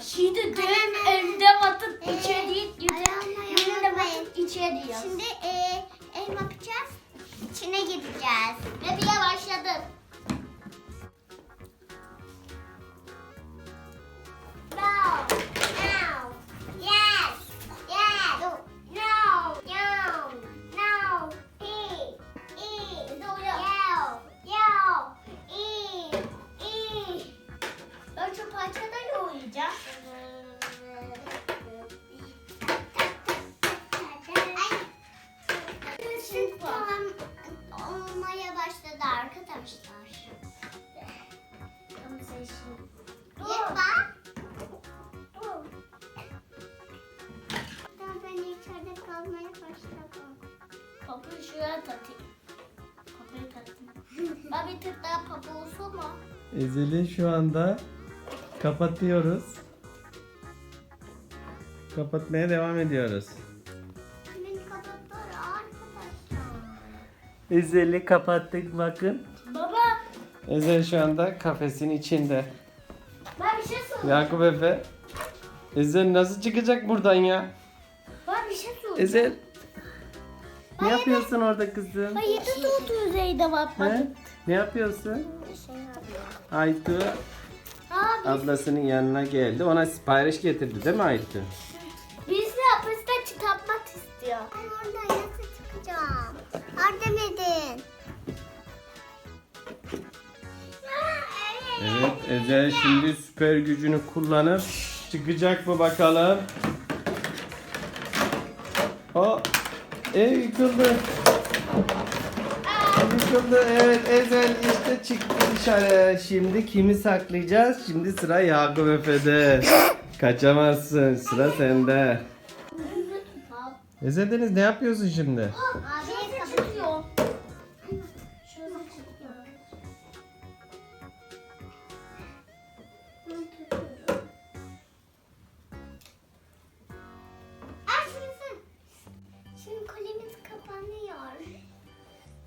Şimdi dün evde batıp içeri gidiyor. Yine de batıp içeri diyor. Şimdi e, ev yapacağız. İçine gireceğiz. Bir başladık. Tamam olmaya başladı arkadaşlar. Yıkma. Tamam ben içeride kalmaya başladım. Kapıyı şuraya takayım. Kapıyı taktım. Ben bir tık daha papuğusu mu? Ezel'i şu anda kapatıyoruz. Kapatmaya devam ediyoruz. Ezel'i kapattık bakın. Baba Ezel şu anda kafesin içinde. ben bir şey soracağım. Yakup Efe. Ezel nasıl çıkacak buradan ya? Ben bir şey soracağım. Ezel. Ne yapıyorsun orada kızım? Hayır tut yüzeyde bak bak. He? Ne yapıyorsun? Aytu Abi ablasının yanına geldi. Ona sipariş getirdi değil mi Aytu? Ezel şimdi süper gücünü kullanıp çıkacak mı bakalım. O ev yıkıldı. Ev yıkıldı. Evet Ezel işte çıktı dışarı. Şimdi kimi saklayacağız? Şimdi sıra Yakup Efe'de. Kaçamazsın. Sıra sende. Ezel Deniz ne yapıyorsun şimdi? Abi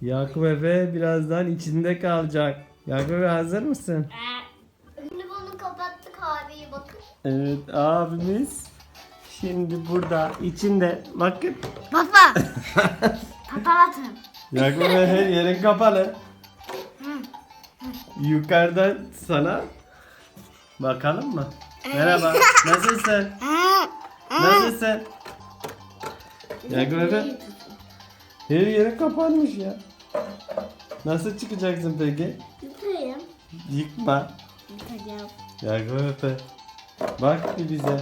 Yakup Efe birazdan içinde kalacak. Yakup Efe hazır mısın? Şimdi bunu kapattık abi bakın. Evet abimiz şimdi burada içinde bakın. Baba. Patlatın. Yakup Efe her yerin kapalı. Yukarıdan sana bakalım mı? Merhaba. Nasılsın? Nasılsın? Yakup Efe her yeri kapanmış ya. Nasıl çıkacaksın peki? Yutayım. Yıkma. Yutacağım. Yakup Efe. Bak bir bize.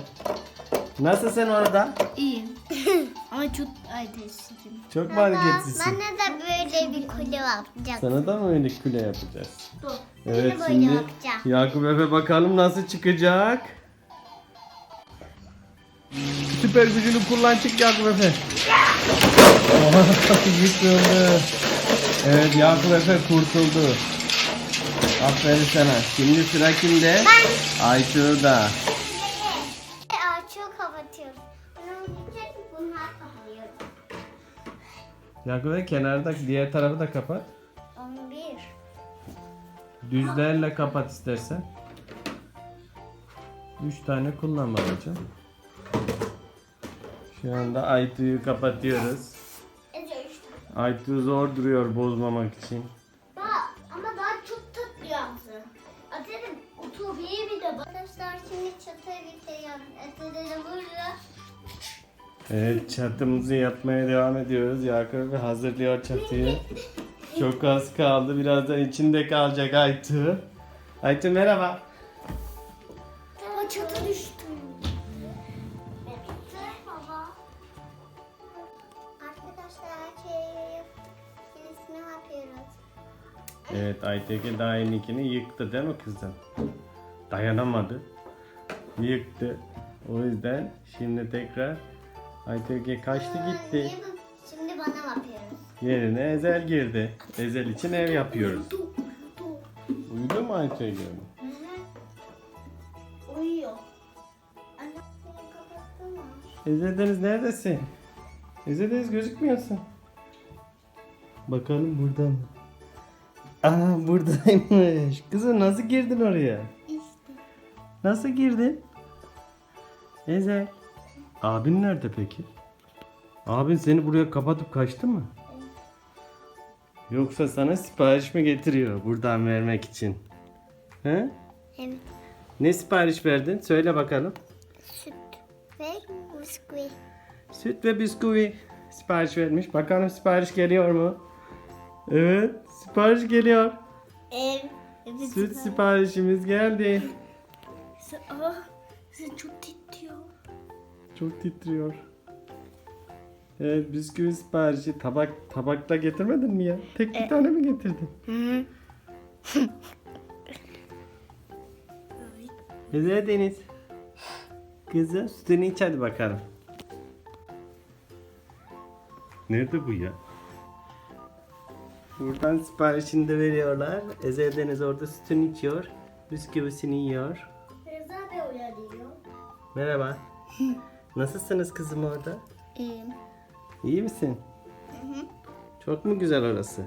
Nasılsın orada? İyiyim. Ama çok ateşliyim. Çok mu hareketsizsin? Bana da böyle bir kule yapacak. Sana da mı öyle küle yapacağız? Dur. Evet böyle şimdi yapacağım. Yakup Efe bakalım nasıl çıkacak. Süper gücünü kullan çık Yakup Efe. Yıkıldı. Evet Yakup Efe kurtuldu. Aferin sana. Şimdi sıra kimde? Aytu'da. Açıyor kapatıyoruz. Bunu gidecek bunlar kapanıyor. Yakup Efe kenarda diğer tarafı da kapat. 11. Düzlerle kapat istersen. Üç tane kullan babacığım. Şu anda Aytu'yu kapatıyoruz. Ece 3 tane. Aytu zor duruyor bozmamak için. Bak ama daha çok tatlı yaptı. Ateşim otobiye bir de. Arkadaşlar şimdi çatı bitiriyorum. Eteleri burada. Evet çatımızı yapmaya devam ediyoruz. Yakup Bey hazırlıyor çatıyı. Çok az kaldı. Birazdan içinde kalacak Aytu. Aytu merhaba. Ama çatı düştü. Yenisini yapıyoruz. Evet Ayteke daha yeninkini yıktı değil mi kızım? Dayanamadı. Yıktı. O yüzden şimdi tekrar Ayteke kaçtı gitti. Şimdi- Şimdi bana yapıyoruz. Yerine Ezel girdi. Ezel için ev yapıyoruz. Uyudu mu Ayteke? Uyuyor. Anne seni kapattın mı? Ezel Deniz neredesin? Ezel Deniz gözükmüyorsun. Bakalım burada mı? Aa buradaymış. Kızım nasıl girdin oraya? İşte. Nasıl girdin? Ezel. Abin nerede peki? Abin seni buraya kapatıp kaçtı mı? Yoksa sana sipariş mi getiriyor buradan vermek için? He? Evet. Ne sipariş verdin? Söyle bakalım. Süt ve bisküvi. Süt ve bisküvi sipariş vermiş. Bakalım sipariş geliyor mu? Evet, sipariş geliyor. Ev. Süt siparişimiz geldi. Ah, sen çok titriyor. Çok titriyor. Evet, bisküvi siparişi tabak tabakta getirmedin mi ya? Tek bir tane mi getirdin? Güzel Deniz. Kızım sütünü iç hadi bakalım. Nerede bu ya? Buradan siparişini de veriyorlar. Ezel Deniz orada sütünü içiyor. Bisküvisini yiyor. Reza Bey uyanıyor. Merhaba. Nasılsınız kızım orada? İyiyim. İyi misin? Çok mu güzel orası?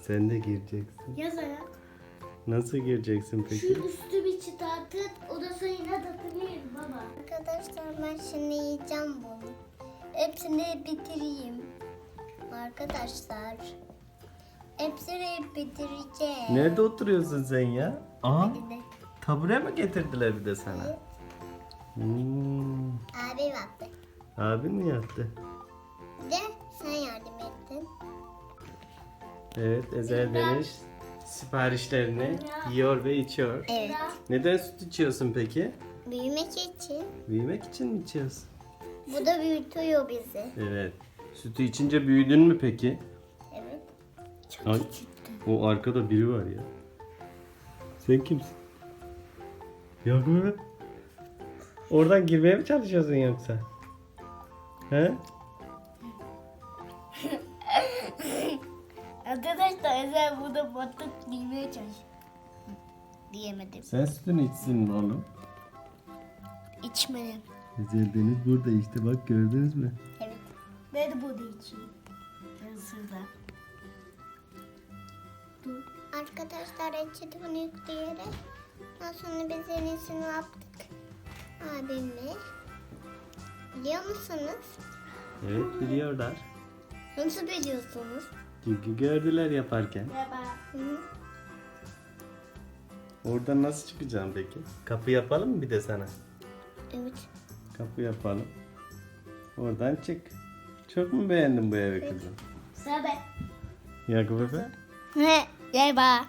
Sen de gireceksin. Yaz ayak. Nasıl gireceksin Şu peki? üstü bir çıtartıp odasına inat atabilirim baba. Arkadaşlar ben şimdi yiyeceğim bunu. Hepsini bitireyim. Arkadaşlar. Hepsini bitireceğim. Nerede oturuyorsun sen ya? De tabure mi getirdiler bir de sana? Hmm, abi yaptı. abin mi yaptı? Bir de sen yardım ettin. Evet, Ezel Deniz siparişlerini yiyor ve içiyor. Evet. Neden süt içiyorsun peki? Büyümek için. Büyümek için mi içiyorsun? Bu da büyütüyor bizi. Evet. Sütü içince büyüdün mü peki? Evet. Ay, o arkada biri var ya. Sen kimsin? Yok mu? Oradan girmeye mi çalışıyorsun yoksa? He? Arkadaşlar Ezel burada batık bilmeye çalışıyor. Diyemedim. Sen sütünü içsin mi oğlum? İçmedim. Ezel Deniz burada işte bak gördünüz mü? Evet. Ben de burada içeyim. Isırda. Arkadaşlar reçete bunu yükleyerek daha sonra biz en iyisini yaptık. Abimle. Biliyor musunuz? Evet biliyorlar. Nasıl biliyorsunuz? Çünkü gördüler yaparken. Merhaba. Hı. Oradan nasıl çıkacağım peki? Kapı yapalım mı bir de sana? Evet. Kapı yapalım. Oradan çık. Çok mu beğendin bu evi kızım? Sabe. Yakup Efe? Ne? Merhaba.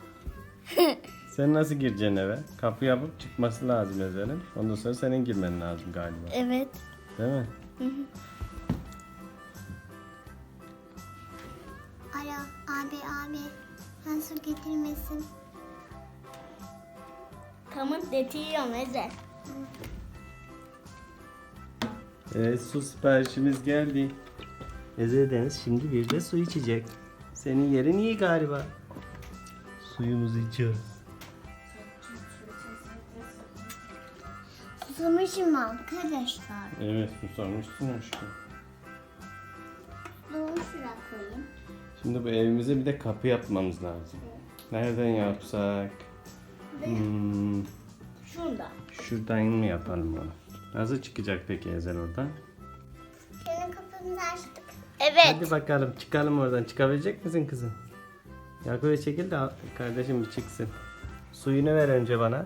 Sen nasıl gireceksin eve? Kapı yapıp çıkması lazım Ezel'in. Ondan sonra senin girmen lazım galiba. Evet. Değil mi? Alo abi abi. Ben su getirmesin. Tamam getiriyorum Ezel. Evet su siparişimiz geldi. Ezel Deniz şimdi bir de su içecek. Senin yerin iyi galiba. Suyumuzu içiyoruz. Susamışım arkadaşlar. Evet susamışsın aşkım. Doğru şuraya koyayım. Şimdi bu evimize bir de kapı yapmamız lazım. Nereden yapsak? Hmm, Şunda. şuradan mı yapalım onu? Nasıl çıkacak peki Ezel oradan? Senin kapımızı açtık. Hadi bakalım çıkalım oradan. Çıkabilecek misin kızım? Yakup'a çekil de al- kardeşim bir çıksın. Suyunu ver önce bana.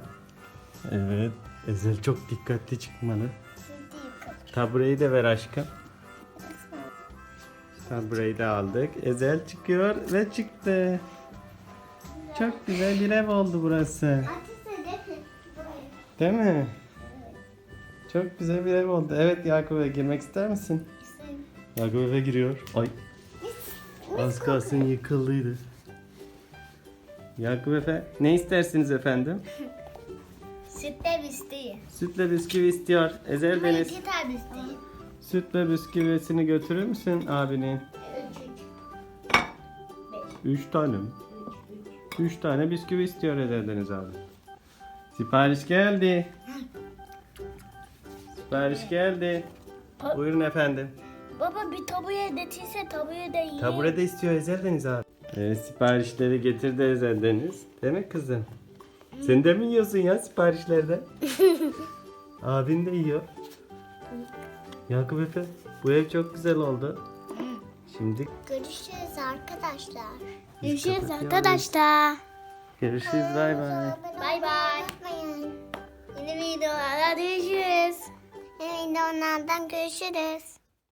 Evet. Ezel çok dikkatli çıkmalı. Şimdi. Tabureyi de ver aşkım. Tabureyi de aldık. Ezel çıkıyor ve çıktı. Çok güzel bir ev oldu burası. Değil mi? Çok güzel bir ev oldu. Evet Yakup'a girmek ister misin? İsteyim. Yakup eve giriyor. Ay az kalsın yıkıldıydı. Yakup Efe ne istersiniz efendim? Sütle bisteği. Sütle bisküvi istiyor. Ezel Deniz. İki tane bisteği. Süt ve bisküvisini götürür müsün abinin? Üç tane mi? Üç tane bisküvi istiyor Ezel Deniz abi. Sipariş geldi. Sipariş geldi. Buyurun efendim. Baba bir tabuya getirse tabuya da yiyeyim. Tabure de istiyor Ezel Deniz abi. Evet, siparişleri getirdi Ezel Deniz. Değil mi kızım? Sen de mi yiyorsun ya siparişlerden? Abin de yiyor. Yakup Efe bu ev çok güzel oldu. Şimdi Görüşürüz arkadaşlar. biz Görüşürüz kapatıyoruz. arkadaşlar. Görüşürüz bay bay. Bay bay. Unutmayın. Yeni videolarda görüşürüz. Videolardan görüşürüz.